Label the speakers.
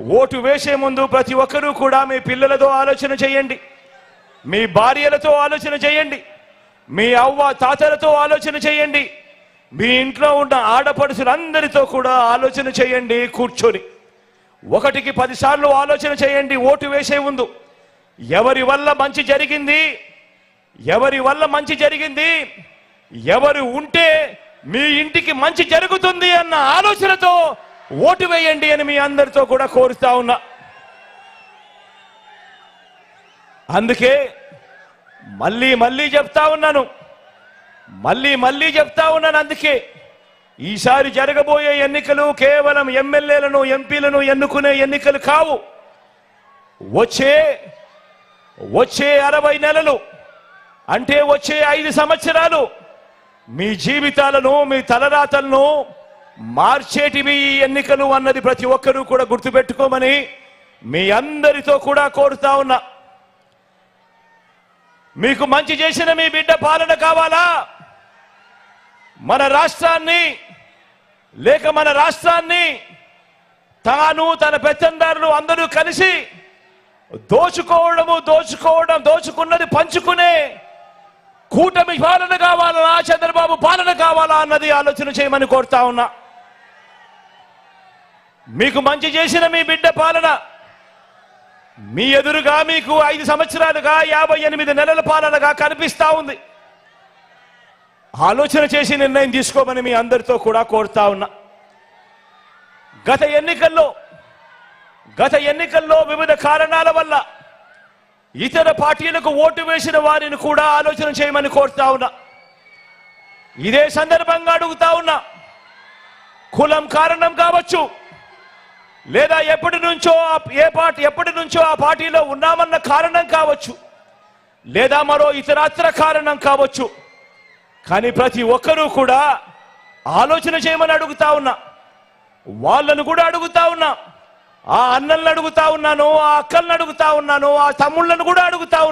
Speaker 1: Vote వేసే ముందు ప్రతి ఒక్కరూ కూడా మీ పిల్లలతో ఆలోచన చేయండి. మీ భార్యలతో ఆలోచన చేయండి. మీ అవ్వ తాతలతో ఆలోచన చేయండి. మీ ఇంట్లో ఉన్న ఆడపడుచులందరితో కూడా ఆలోచన చేయండి కూర్చొని. ఒకటికి పదిసార్లు ఆలోచన చేయండి ఓటు వేసే ముందు. ఎవరి వల్ల మంచి జరిగింది? ఎవరి వల్ల మంచి జరిగింది? ఎవరు ఉంటే మీ ఇంటికి మంచి జరుగుతుంది అన్న ఆలోచనతో ఓటు వేయండి అని మీ అందరితో కూడా కోరుతా ఉన్నా. అందుకే మళ్ళీ మళ్ళీ చెప్తా ఉన్నాను. మళ్ళీ మళ్ళీ చెప్తా ఉన్నాను అందుకే. ఈసారి జరగబోయే ఎన్నికలు కేవలం ఎమ్మెల్యేలను ఎంపీలను ఎన్నుకునే ఎన్నికలు కావు. వచ్చే వచ్చే అరవై నెలలు అంటే వచ్చే ఐదు సంవత్సరాలు మీ జీవితాలను మీ తలరాతలను మార్చేటివి ఈ ఎన్నికలు అన్నది ప్రతి ఒక్కరూ కూడా గుర్తుపెట్టుకోమని మీ అందరితో కూడా కోరుతా ఉన్నా. మీకు మంచి చేసిన మీ బిడ్డ పాలన కావాలా? మన రాష్ట్రాన్ని లేక మన రాష్ట్రాన్ని తాను తన పెత్తందారులు అందరూ కలిసి దోచుకోవడము దోచుకోవడం దోచుకున్నది పంచుకునే కూటమి పాలన కావాలా చంద్రబాబు పాలన కావాలా అన్నది ఆలోచన చేయమని కోరుతా ఉన్నా. మీకు మంచి చేసిన మీ బిడ్డ పాలన. మీ ఎదురుగా మీకు ఐదు సంవత్సరాలుగా యాభై ఎనిమిది నెలల పాలనగా కనిపిస్తా ఉంది. ఆలోచన చేసి నిర్ణయం తీసుకోమని మీ అందరితో కూడా కోరుతా ఉన్నా. గత ఎన్నికల్లో గత ఎన్నికల్లో వివిధ కారణాల వల్ల ఇతర పార్టీలకు ఓటు వేసిన వారిని కూడా ఆలోచన చేయమని కోరుతా ఉన్నా. ఇదే సందర్భంగా అడుగుతా ఉన్నా. కులం కారణం కావచ్చు లేదా ఎప్పటి నుంచో ఆ- ఏ పార్టీ ఎప్పటి నుంచో ఆ పార్టీలో ఉన్నామన్న కారణం కావచ్చు. లేదా మరో ఇతరత్ర కారణం కావచ్చు. కానీ ప్రతి ఒక్కరూ కూడా ఆలోచన చేయమని అడుగుతా ఉన్నా. వాళ్ళను కూడా అడుగుతా ఉన్నా. ఆ అన్నలను అడుగుతా ఉన్నాను ఆ అక్కలను అడుగుతా ఉన్నాను ఆ తమ్ముళ్ళను కూడా అడుగుతా